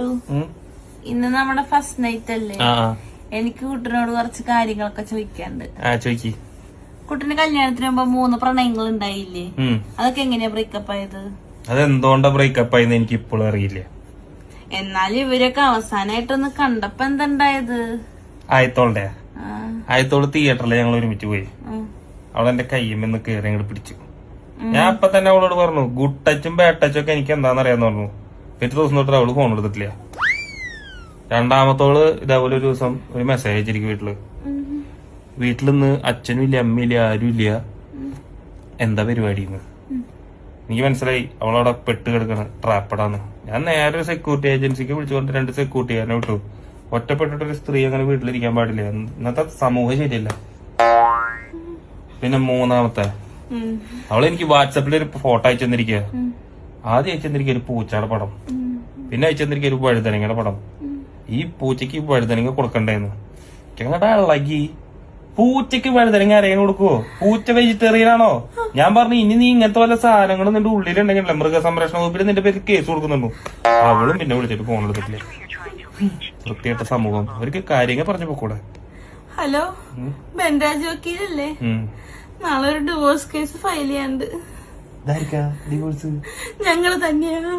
കുട്ടു. ഇന്ന് നമ്മുടെ first night അല്ലേ. എനിക്ക് കുട്ടനോട് കുറച്ച് കാര്യങ്ങളൊക്കെ ചോദിക്കാണ്ട് കുട്ടന് കല്യാണത്തിന് മുമ്പ് മൂന്ന് പ്രണയങ്ങൾ ഉണ്ടായില്ലേ? അതൊക്കെ എങ്ങനെയാ ബ്രേക്കപ്പ് ആയത്? അതെന്തുകൊണ്ടാ ബ്രേക്കപ്പ് ആയെന്ന് എനിക്ക് ഇപ്പോഴും അറിയില്ല. എന്നാലും ഇവരൊക്കെ അവസാനായിട്ടൊന്ന് കണ്ടപ്പോ എന്തുണ്ടായത്? ആയത്തോളുടെ. ആയത്തോൾ തിയേറ്ററിൽ ഞങ്ങൾ ഒരുമിച്ച് പോയി. അവളെന്റെ എന്റെ കയറി അങ്ങോട്ട് പിടിച്ചു. ഞാൻ അപ്പൊ തന്നെ അവളോട് പറഞ്ഞു ഗുഡ് ടച്ചും ബാഡ് ടച്ചും ഒക്കെ എനിക്ക് എന്താന്ന് അറിയാന്ന് പറഞ്ഞു. പിറ്റേ ദിവസം തൊട്ട് അവൾ ഫോൺ എടുത്തിട്ടില്ല. രണ്ടാമത്തോൾ ഇതേപോലെ ഒരു ദിവസം ഒരു മെസ്സേജ് അയച്ചിരിക്കും വീട്ടിൽ. വീട്ടിലിന്ന് അച്ഛനും ഇല്ല അമ്മയില്ല ആരും ഇല്ല എന്താ പരിപാടി എനിക്ക് മനസ്സിലായി അവളവിടെ പെട്ട് കിടക്കണ ട്രാപ്പഡാന്ന് ഞാൻ നേരെ ഒരു സെക്യൂരിറ്റി ഏജൻസിക്ക് വിളിച്ചുകൊണ്ട് രണ്ട് സെക്യൂരിറ്റിക്കാരനെ വിട്ടു. ഒറ്റപ്പെട്ടിട്ടൊരു സ്ത്രീ അങ്ങനെ വീട്ടിലിരിക്കാൻ പാടില്ല. ഇന്നത്തെ സമൂഹം ശരിയല്ല. പിന്നെ മൂന്നാമത്തെ. അവളെനിക്ക് വാട്സപ്പിൽ ഒരു ഫോട്ടോ അയച്ചു തന്നിരിക്കുക ആദ്യം അയച്ചെന്നിരിക്കും ഒരു പൂച്ചയുടെ പടം. പിന്നെ അയച്ചെന്നിരിക്കും ഒരു വഴുതനങ്ങയുടെ പടം. ഈ പൂച്ചയ്ക്ക് വഴുതനങ്ങ കൊടുക്കണ്ടേന്ന്. ഞങ്ങളുടെ ഇളകി പൂച്ചയ്ക്ക് വഴുതനങ്ങ അറിയാൻ കൊടുക്കുവോ? പൂച്ച വെജിറ്റേറിയൻ ആണോ ഞാൻ പറഞ്ഞു ഇനി നീ ഇങ്ങനത്തെ വല്ല സാധനങ്ങളും നിന്റെ ഉള്ളിലുണ്ടെങ്കിൽ മൃഗസംരക്ഷണ വകുപ്പിൽ നിന്റെ പേര് കേസ് കൊടുക്കുന്നുണ്ടോ അവളും പിന്നെ വിളിച്ചിട്ട് ഫോൺ എടുത്തിട്ടില്ല. വൃത്തിയായിട്ട സമൂഹം. അവർക്ക് കാര്യങ്ങൾ പറഞ്ഞു പോക്കൂടെ. ഹലോ? ബെൻരാജ് വക്കീലല്ലേ. നാളെ ഒരു ഡിവോഴ്സ് കേസ് ഫയൽ ചെയ്യാണ്ട് ഞങ്ങൾ തന്നെയാണ്